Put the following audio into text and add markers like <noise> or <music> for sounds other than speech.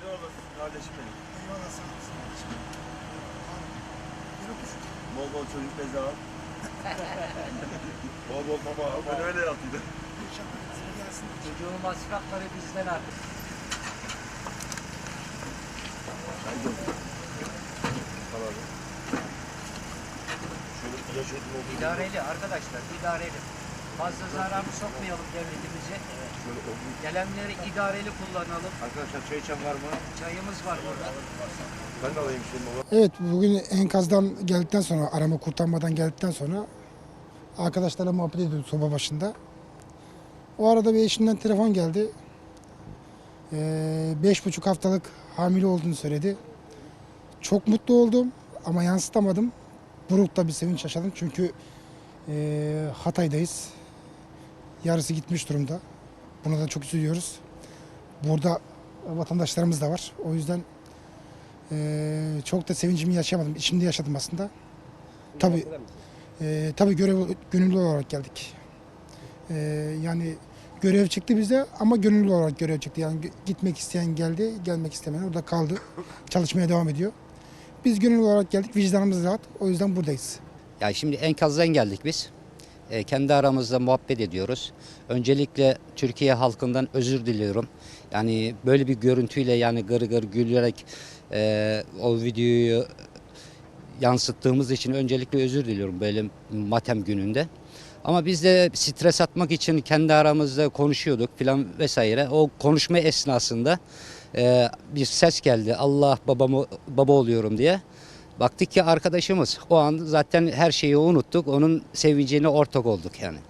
Hayırlı olasın kardeşim benim. Eyvallah sağ olasın kardeşim. Bol bol çocuk bezi al. <laughs> Bol bol baba. Ben öyle yaptıydım. Çocuğun masrafları bizden artık. Şöyle ilaç ödüm gibi İdareli arkadaşlar, idareli. Fazla zararı sokmayalım devletimize. Gelenleri idareli kullanalım. Arkadaşlar çay içen var mı? Çayımız var burada. Ben de alayım şimdi baba. Evet bugün enkazdan geldikten sonra arama kurtarmadan geldikten sonra arkadaşlarla muhabbet ediyorduk soba başında. O arada bir eşimden telefon geldi. Ee, beş buçuk haftalık hamile olduğunu söyledi. Çok mutlu oldum ama yansıtamadım. Buruk'ta bir sevinç yaşadım çünkü ee, Hatay'dayız. Yarısı gitmiş durumda. Buna da çok üzülüyoruz. Burada vatandaşlarımız da var. O yüzden ee, çok da sevincimi yaşayamadım. İçimde yaşadım aslında. Tabii, e, tabii görev gönüllü olarak geldik. Ee, yani görev çıktı bize ama gönüllü olarak görev çıktı. Yani gitmek isteyen geldi, gelmek istemeyen orada kaldı. Çalışmaya devam ediyor. Biz gönüllü olarak geldik, vicdanımız rahat. O yüzden buradayız. Ya şimdi enkazdan geldik biz. E, kendi aramızda muhabbet ediyoruz. Öncelikle Türkiye halkından özür diliyorum. Yani böyle bir görüntüyle yani gır gır gülerek e, o videoyu yansıttığımız için öncelikle özür diliyorum böyle matem gününde. Ama biz de stres atmak için kendi aramızda konuşuyorduk filan vesaire. O konuşma esnasında e, bir ses geldi. Allah babamı baba oluyorum diye. Baktık ki arkadaşımız o an zaten her şeyi unuttuk. Onun sevincine ortak olduk yani.